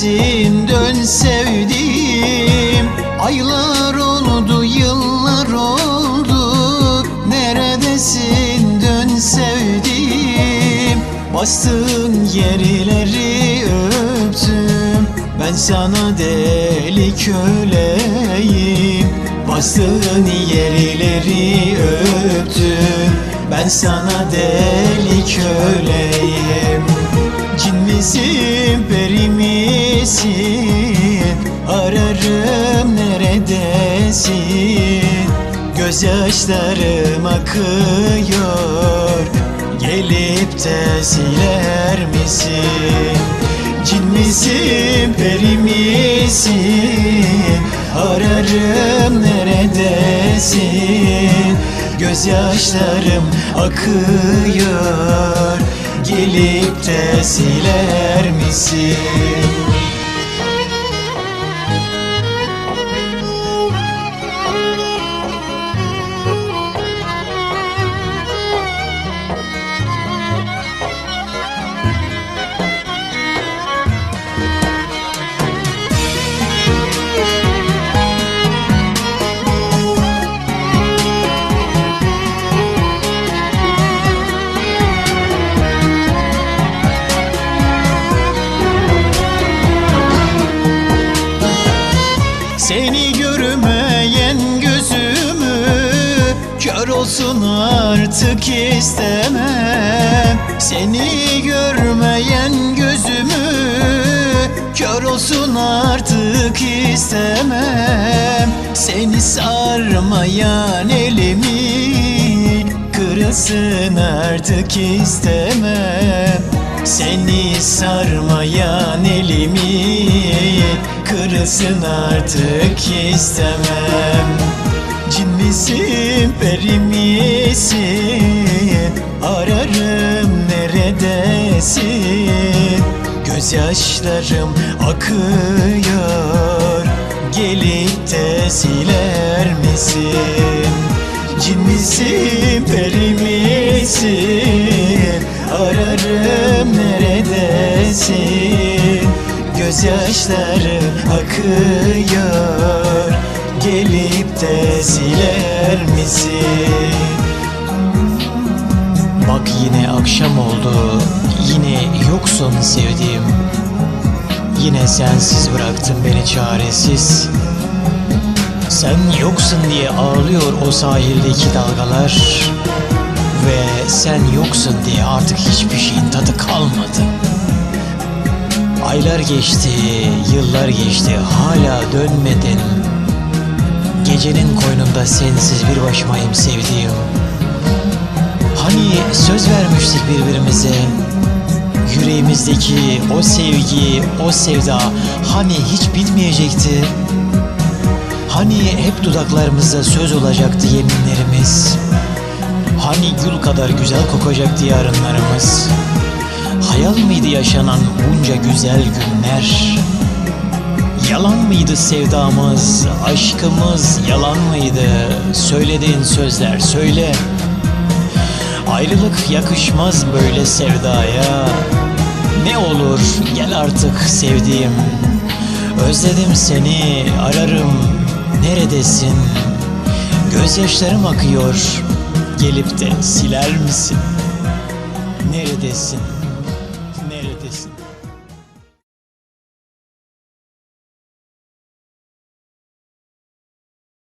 Neredesin dön sevdiğim. Aylar oldu, yıllar oldu. Neredesin? Dön sevdiğim. Bastığın yerleri öptüm Ben sana deli köleyim Bastığın yerleri öptüm Ben sana deli köleyim Cin misin peri Gözyaşlarım akıyor. Gelip de siler misin? Cin misin peri misin? Ararım neredesin? Gözyaşlarım akıyor. Gelip de siler misin olsun artık istemem. Seni görmeyen gözümü Kör olsun artık istemem. Seni sarmayan elimi Kırılsın artık istemem. Seni sarmayan elimi Kırılsın artık istemem Cin misin Ararım neredesin? Gözyaşlarım akıyor. Gelip de siler misin? Cin misin Ararım neredesin? Gözyaşları akıyor Gelip de siler misin? Bak yine akşam oldu. Yine yoksun sevdiğim. Yine sensiz bıraktın beni çaresiz. Sen yoksun diye ağlıyor o sahildeki dalgalar. Ve sen yoksun diye artık hiçbir şeyin tadı kalmadı. Aylar geçti, yıllar geçti, hala dönmedin. Gecenin koynunda sensiz bir başımayım sevdiğim. Hani söz vermiştik birbirimize. Yüreğimizdeki o sevgi, o sevda hani hiç bitmeyecekti. Hani hep dudaklarımızda söz olacaktı yeminlerimiz. Hani gül kadar güzel kokacaktı yarınlarımız. Hayal mıydı yaşanan bunca güzel günler? Yalan mıydı sevdamız, aşkımız yalan mıydı? Söylediğin sözler söyle. Ayrılık yakışmaz böyle sevdaya. Ne olur gel artık sevdiğim. Özledim seni, ararım. Neredesin? Gözyaşlarım akıyor. Gelip de siler misin? Neredesin?